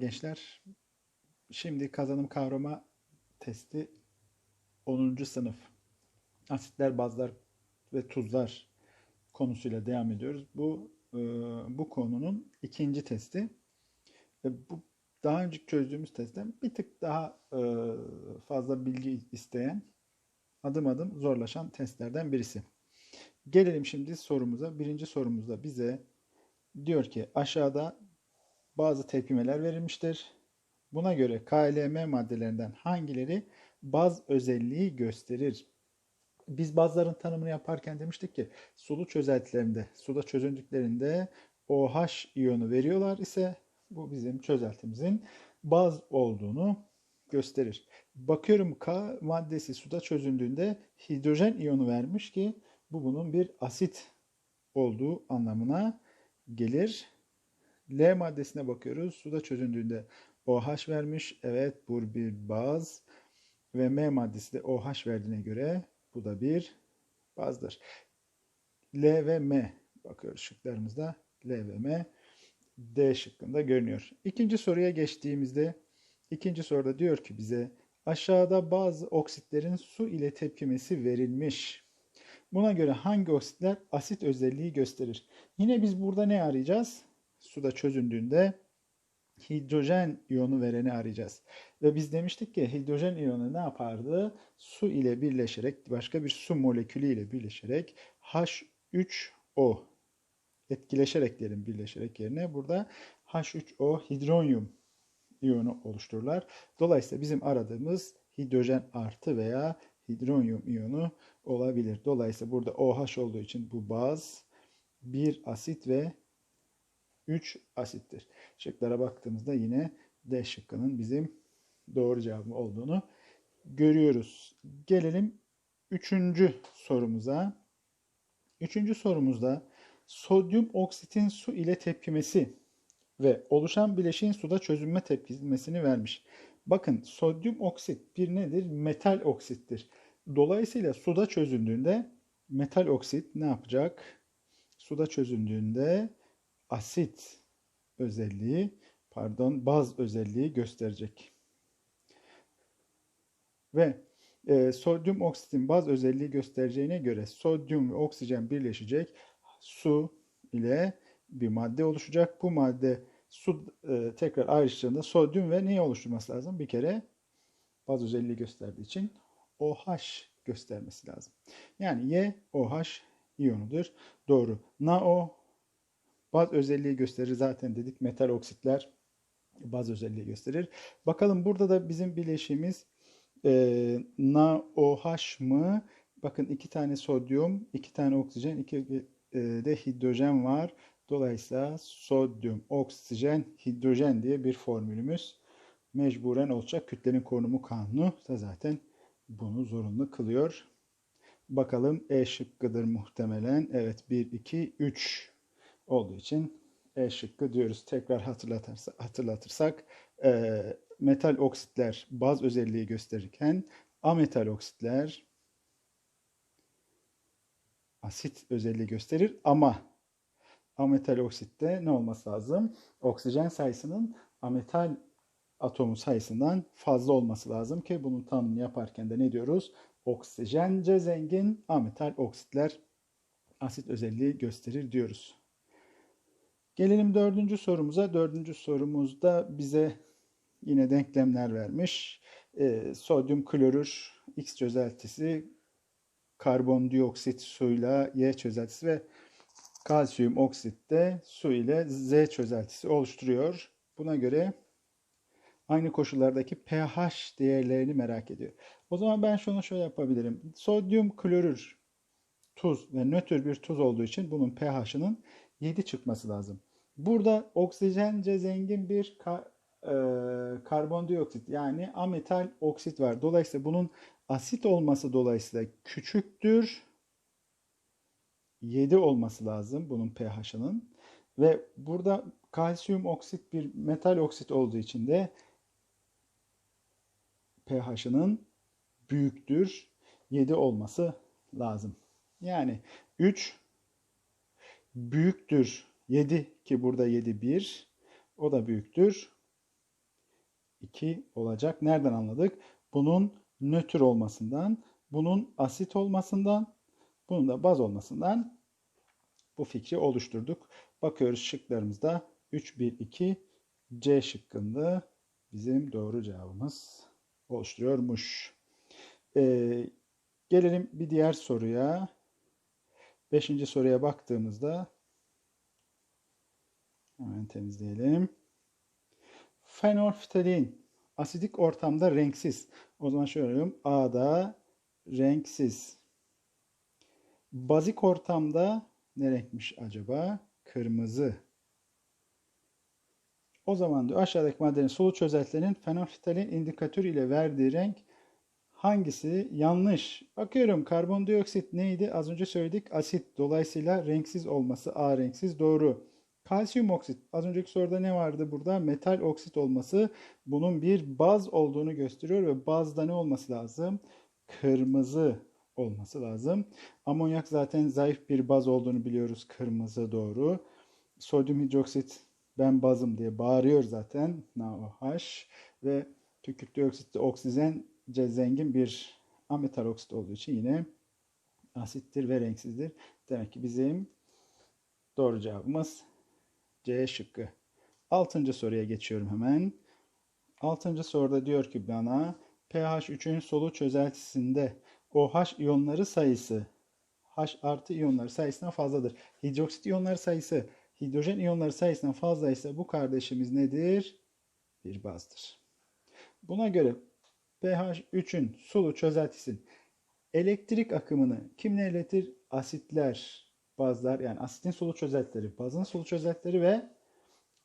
gençler. Şimdi kazanım kavrama testi 10. sınıf. Asitler, bazlar ve tuzlar konusuyla devam ediyoruz. Bu e, bu konunun ikinci testi. Bu daha önce çözdüğümüz testten bir tık daha e, fazla bilgi isteyen, adım adım zorlaşan testlerden birisi. Gelelim şimdi sorumuza. Birinci sorumuzda bize diyor ki aşağıda bazı tepkimeler verilmiştir. Buna göre KLM maddelerinden hangileri baz özelliği gösterir? Biz bazların tanımını yaparken demiştik ki sulu çözeltilerinde, suda çözündüklerinde OH iyonu veriyorlar ise bu bizim çözeltimizin baz olduğunu gösterir. Bakıyorum K maddesi suda çözündüğünde hidrojen iyonu vermiş ki bu bunun bir asit olduğu anlamına gelir. L maddesine bakıyoruz. Suda çözündüğünde OH vermiş. Evet bu bir baz. Ve M maddesi de OH verdiğine göre bu da bir bazdır. L ve M bakıyoruz şıklarımızda. L ve M D şıkkında görünüyor. İkinci soruya geçtiğimizde ikinci soruda diyor ki bize aşağıda bazı oksitlerin su ile tepkimesi verilmiş. Buna göre hangi oksitler asit özelliği gösterir? Yine biz burada ne arayacağız? Suda çözündüğünde hidrojen iyonu vereni arayacağız. Ve biz demiştik ki hidrojen iyonu ne yapardı? Su ile birleşerek, başka bir su molekülü ile birleşerek H3O etkileşerek diyelim birleşerek yerine burada H3O hidronyum iyonu oluştururlar. Dolayısıyla bizim aradığımız hidrojen artı veya hidronyum iyonu olabilir. Dolayısıyla burada OH olduğu için bu baz, bir asit ve 3 asittir. Şıklara baktığımızda yine D şıkkının bizim doğru cevabı olduğunu görüyoruz. Gelelim üçüncü sorumuza. Üçüncü sorumuzda sodyum oksitin su ile tepkimesi ve oluşan bileşiğin suda çözünme tepkimesini vermiş. Bakın sodyum oksit bir nedir? Metal oksittir. Dolayısıyla suda çözündüğünde metal oksit ne yapacak? Suda çözündüğünde asit özelliği, pardon baz özelliği gösterecek. Ve e, sodyum oksitin baz özelliği göstereceğine göre sodyum ve oksijen birleşecek. Su ile bir madde oluşacak. Bu madde su e, tekrar ayrıştığında sodyum ve neyi oluşturması lazım? Bir kere baz özelliği gösterdiği için OH göstermesi lazım. Yani Y OH iyonudur. Doğru. NaO baz özelliği gösterir. Zaten dedik metal oksitler baz özelliği gösterir. Bakalım burada da bizim bileşiğimiz e, NaOH mı? Bakın iki tane sodyum, iki tane oksijen, iki e, de hidrojen var. Dolayısıyla sodyum, oksijen, hidrojen diye bir formülümüz mecburen olacak. Kütlenin korunumu kanunu da zaten bunu zorunlu kılıyor. Bakalım E şıkkıdır muhtemelen. Evet 1, 2, 3 olduğu için E şıkkı diyoruz. Tekrar hatırlatırsak e, metal oksitler baz özelliği gösterirken ametal oksitler asit özelliği gösterir ama ametal oksitte ne olması lazım? Oksijen sayısının ametal atomu sayısından fazla olması lazım ki bunun tanımını yaparken de ne diyoruz? Oksijence zengin ametal oksitler asit özelliği gösterir diyoruz. Gelelim dördüncü sorumuza. Dördüncü sorumuzda bize yine denklemler vermiş. E, sodyum klorür X çözeltisi, karbondioksit suyla Y çözeltisi ve kalsiyum oksit de su ile Z çözeltisi oluşturuyor. Buna göre aynı koşullardaki pH değerlerini merak ediyor. O zaman ben şunu şöyle yapabilirim. Sodyum klorür tuz ve nötr bir tuz olduğu için bunun pH'ının 7 çıkması lazım. Burada oksijence zengin bir ka e, karbondioksit yani ametal oksit var. Dolayısıyla bunun asit olması dolayısıyla küçüktür. 7 olması lazım bunun pH'ının. Ve burada kalsiyum oksit bir metal oksit olduğu için de pH'ının büyüktür 7 olması lazım. Yani 3 büyüktür 7 ki burada 7 1 o da büyüktür 2 olacak. Nereden anladık? Bunun nötr olmasından, bunun asit olmasından, bunun da baz olmasından bu fikri oluşturduk. Bakıyoruz şıklarımızda 3, 1, 2 C şıkkında bizim doğru cevabımız oluşturuyormuş. Ee, gelelim bir diğer soruya. Beşinci soruya baktığımızda hemen temizleyelim. Fenolftalin asidik ortamda renksiz. O zaman şöyle diyorum. A'da renksiz. Bazik ortamda ne renkmiş acaba? Kırmızı. O zaman diyor aşağıdaki maddenin solu çözeltilerinin fenolftalin indikatörü ile verdiği renk hangisi yanlış? Bakıyorum karbondioksit neydi? Az önce söyledik asit. Dolayısıyla renksiz olması A renksiz doğru. Kalsiyum oksit. Az önceki soruda ne vardı burada? Metal oksit olması bunun bir baz olduğunu gösteriyor ve bazda ne olması lazım? Kırmızı olması lazım. Amonyak zaten zayıf bir baz olduğunu biliyoruz. Kırmızı doğru. Sodyum hidroksit ben bazım diye bağırıyor zaten NaOH ve kükürt dioksit de oksijence zengin bir ametal oksit olduğu için yine asittir ve renksizdir. Demek ki bizim doğru cevabımız C şıkkı. Altıncı soruya geçiyorum hemen. Altıncı soruda diyor ki bana pH 3'ün solu çözeltisinde OH iyonları sayısı H artı iyonları sayısından fazladır. Hidroksit iyonları sayısı hidrojen iyonları sayısından fazlaysa bu kardeşimiz nedir? Bir bazdır. Buna göre pH 3'ün sulu çözeltisin elektrik akımını kim ne iletir? Asitler, bazlar yani asitin sulu çözeltileri, bazın sulu çözeltileri ve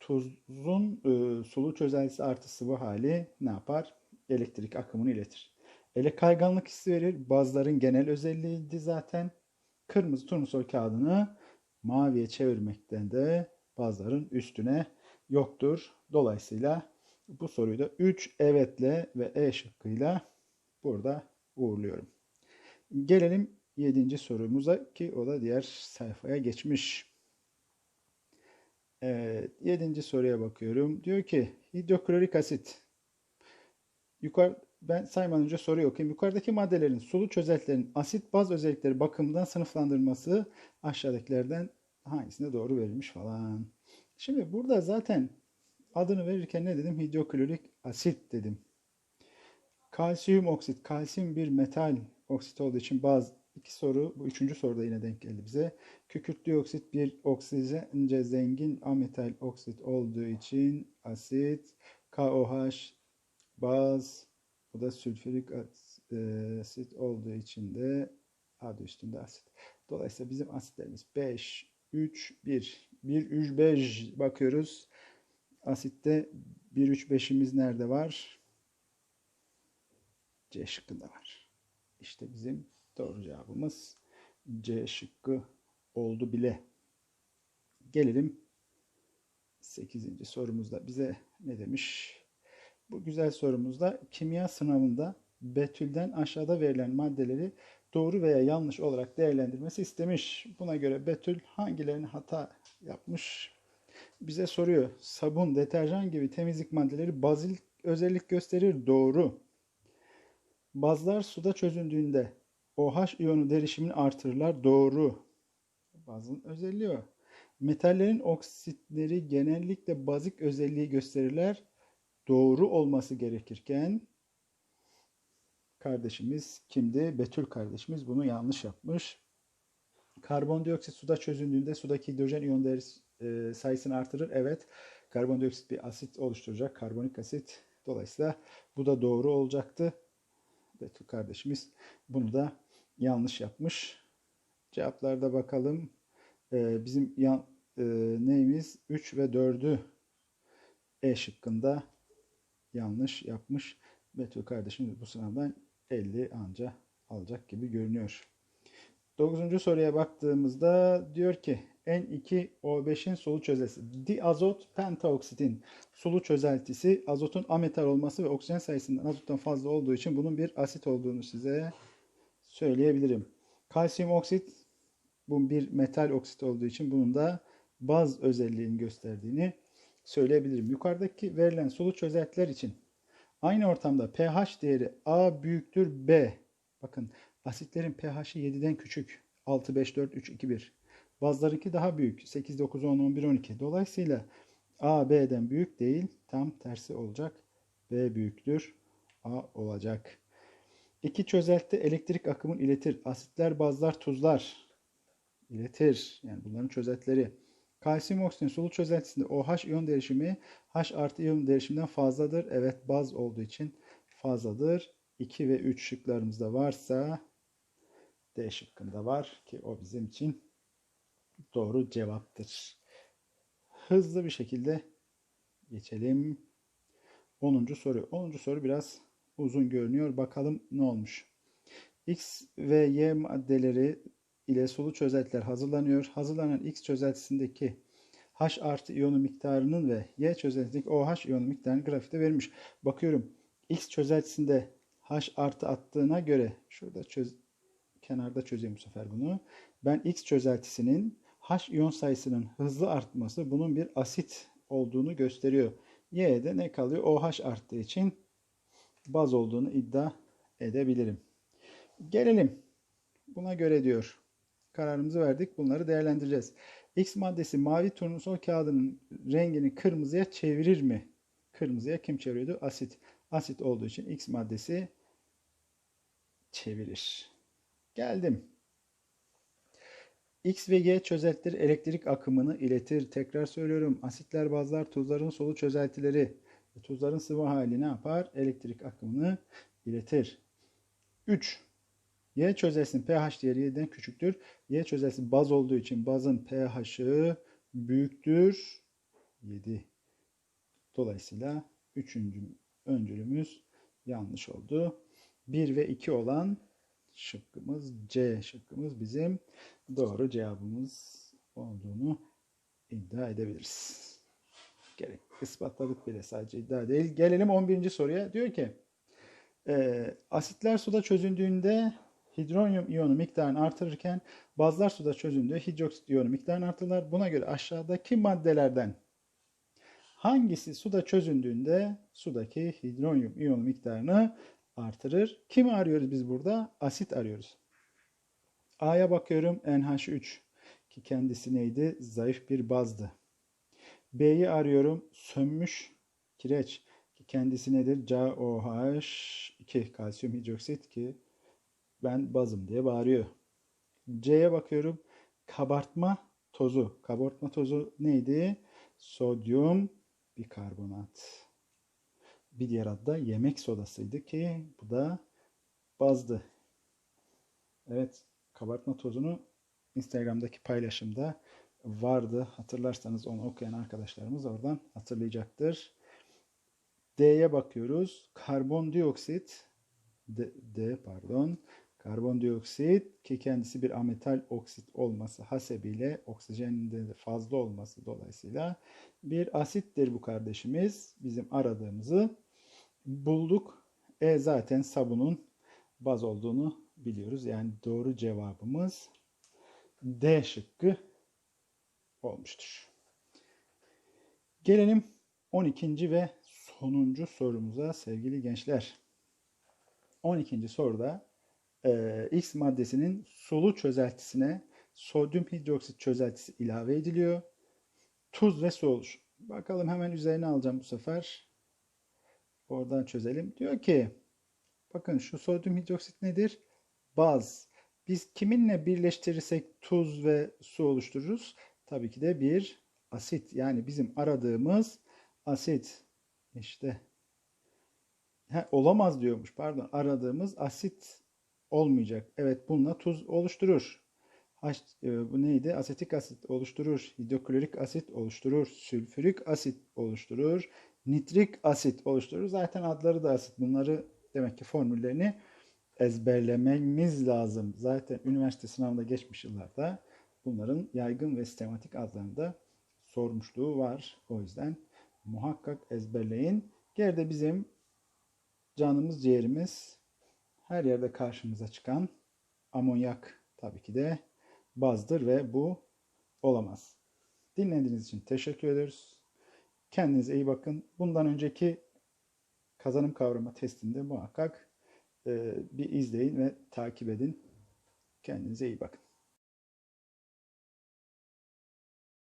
tuzun e, sulu çözeltisi artı sıvı hali ne yapar? Elektrik akımını iletir. Ele kayganlık hissi verir. Bazların genel özelliğiydi zaten. Kırmızı turnusol kağıdını maviye çevirmekten de bazıların üstüne yoktur. Dolayısıyla bu soruyu da 3 evetle ve E şıkkıyla burada uğurluyorum. Gelelim 7. sorumuza ki o da diğer sayfaya geçmiş. Evet, 7. soruya bakıyorum. Diyor ki hidroklorik asit. Yukarı ben saymadan önce soruyu okuyayım. Yukarıdaki maddelerin sulu çözeltilerin asit baz özellikleri bakımından sınıflandırılması aşağıdakilerden hangisine doğru verilmiş falan. Şimdi burada zaten adını verirken ne dedim? Hidroklorik asit dedim. Kalsiyum oksit. Kalsiyum bir metal oksit olduğu için baz iki soru. Bu üçüncü soruda yine denk geldi bize. Kükürt dioksit bir oksijence zengin ametal oksit olduğu için asit. KOH baz. Bu da sülfürik asit olduğu için de adı üstünde asit. Dolayısıyla bizim asitlerimiz 5, 3, 1. 1, 3, 5 bakıyoruz. Asitte 1, 3, 5'imiz nerede var? C şıkkında var. İşte bizim doğru cevabımız C şıkkı oldu bile. Gelelim 8. sorumuzda bize ne demiş? Bu güzel sorumuzda kimya sınavında Betül'den aşağıda verilen maddeleri doğru veya yanlış olarak değerlendirmesi istemiş. Buna göre Betül hangilerini hata yapmış? Bize soruyor. Sabun, deterjan gibi temizlik maddeleri bazil özellik gösterir. Doğru. Bazlar suda çözüldüğünde OH iyonu derişimini artırırlar. Doğru. Bazın özelliği o. Metallerin oksitleri genellikle bazik özelliği gösterirler. Doğru olması gerekirken kardeşimiz kimdi? Betül kardeşimiz bunu yanlış yapmış. Karbondioksit suda çözüldüğünde sudaki hidrojen iyonları e, sayısını artırır. Evet. Karbondioksit bir asit oluşturacak. Karbonik asit. Dolayısıyla bu da doğru olacaktı. Betül kardeşimiz bunu da yanlış yapmış. Cevaplarda bakalım. Ee, bizim yan, e, neyimiz? 3 ve 4'ü E şıkkında yanlış yapmış. Betül kardeşimiz bu sınavdan 50 anca alacak gibi görünüyor. 9. soruya baktığımızda diyor ki N2O5'in solu çözeltisi. Diazot pentaoksitin sulu çözeltisi azotun ametal olması ve oksijen sayısından azottan fazla olduğu için bunun bir asit olduğunu size söyleyebilirim. Kalsiyum oksit bu bir metal oksit olduğu için bunun da baz özelliğini gösterdiğini söyleyebilirim. Yukarıdaki verilen sulu çözeltiler için Aynı ortamda pH değeri A büyüktür B. Bakın asitlerin pH'i 7'den küçük. 6, 5, 4, 3, 2, 1. Bazılarınki daha büyük. 8, 9, 10, 11, 12. Dolayısıyla A B'den büyük değil. Tam tersi olacak. B büyüktür. A olacak. İki çözelti elektrik akımını iletir. Asitler, bazlar, tuzlar iletir. Yani bunların çözeltileri. Kalsiyum oksijen sulu çözeltisinde OH iyon değişimi H artı iyon değişiminden fazladır. Evet baz olduğu için fazladır. 2 ve 3 şıklarımızda varsa D şıkkında var ki o bizim için doğru cevaptır. Hızlı bir şekilde geçelim. 10. soru. 10. soru biraz uzun görünüyor. Bakalım ne olmuş. X ve Y maddeleri ile sulu çözeltiler hazırlanıyor. Hazırlanan X çözeltisindeki H artı iyonu miktarının ve Y çözeltisindeki OH iyonu miktarının grafikte verilmiş. Bakıyorum X çözeltisinde H artı attığına göre şurada çöz, kenarda çözeyim bu sefer bunu. Ben X çözeltisinin H iyon sayısının hızlı artması bunun bir asit olduğunu gösteriyor. Y'de ne kalıyor? OH arttığı için baz olduğunu iddia edebilirim. Gelelim. Buna göre diyor. Kararımızı verdik. Bunları değerlendireceğiz. X maddesi mavi turnusol kağıdının rengini kırmızıya çevirir mi? Kırmızıya kim çeviriyordu? Asit. Asit olduğu için X maddesi çevirir. Geldim. X ve Y çözeltileri elektrik akımını iletir. Tekrar söylüyorum. Asitler, bazlar, tuzların solu çözeltileri. Tuzların sıvı hali ne yapar? Elektrik akımını iletir. 3. Y çözeltisinin pH değeri 7'den küçüktür. Y çözeltisi baz olduğu için bazın pH'ı büyüktür. 7. Dolayısıyla üçüncü öncülümüz yanlış oldu. 1 ve 2 olan şıkkımız C şıkkımız bizim doğru cevabımız olduğunu iddia edebiliriz. Gerek ispatladık bile sadece iddia değil. Gelelim 11. soruya. Diyor ki e, asitler suda çözündüğünde hidronyum iyonu miktarını artırırken bazlar suda çözündüğü hidroksit iyonu miktarını artırırlar. Buna göre aşağıdaki maddelerden hangisi suda çözündüğünde sudaki hidronyum iyonu miktarını artırır? Kimi arıyoruz biz burada? Asit arıyoruz. A'ya bakıyorum NH3 ki kendisi neydi? Zayıf bir bazdı. B'yi arıyorum. Sönmüş kireç ki kendisi nedir? CaOH2 kalsiyum hidroksit ki ben bazım diye bağırıyor. C'ye bakıyorum. Kabartma tozu. Kabartma tozu neydi? Sodyum bikarbonat. Bir diğer adı da yemek sodasıydı ki bu da bazdı. Evet kabartma tozunu Instagram'daki paylaşımda vardı. Hatırlarsanız onu okuyan arkadaşlarımız oradan hatırlayacaktır. D'ye bakıyoruz. Karbondioksit D, D pardon. Karbondioksit ki kendisi bir ametal oksit olması hasebiyle oksijenin de fazla olması dolayısıyla bir asittir bu kardeşimiz. Bizim aradığımızı bulduk. E zaten sabunun baz olduğunu biliyoruz. Yani doğru cevabımız D şıkkı olmuştur. Gelelim 12. ve sonuncu sorumuza sevgili gençler. 12. soruda e, X maddesinin sulu çözeltisine sodyum hidroksit çözeltisi ilave ediliyor. Tuz ve su olur. Bakalım hemen üzerine alacağım bu sefer. Oradan çözelim. Diyor ki bakın şu sodyum hidroksit nedir? Baz. Biz kiminle birleştirirsek tuz ve su oluştururuz? Tabii ki de bir asit. Yani bizim aradığımız asit. İşte He, olamaz diyormuş pardon. Aradığımız asit olmayacak. Evet bununla tuz oluşturur. H, e, bu neydi? Asetik asit oluşturur. Hidroklorik asit oluşturur. Sülfürik asit oluşturur. Nitrik asit oluşturur. Zaten adları da asit. Bunları demek ki formüllerini ezberlememiz lazım. Zaten üniversite sınavında geçmiş yıllarda bunların yaygın ve sistematik adlarını da sormuşluğu var. O yüzden muhakkak ezberleyin. Geride bizim canımız ciğerimiz her yerde karşımıza çıkan amonyak tabii ki de bazdır ve bu olamaz. Dinlediğiniz için teşekkür ederiz. Kendinize iyi bakın. Bundan önceki kazanım kavrama testinde muhakkak e, bir izleyin ve takip edin. Kendinize iyi bakın.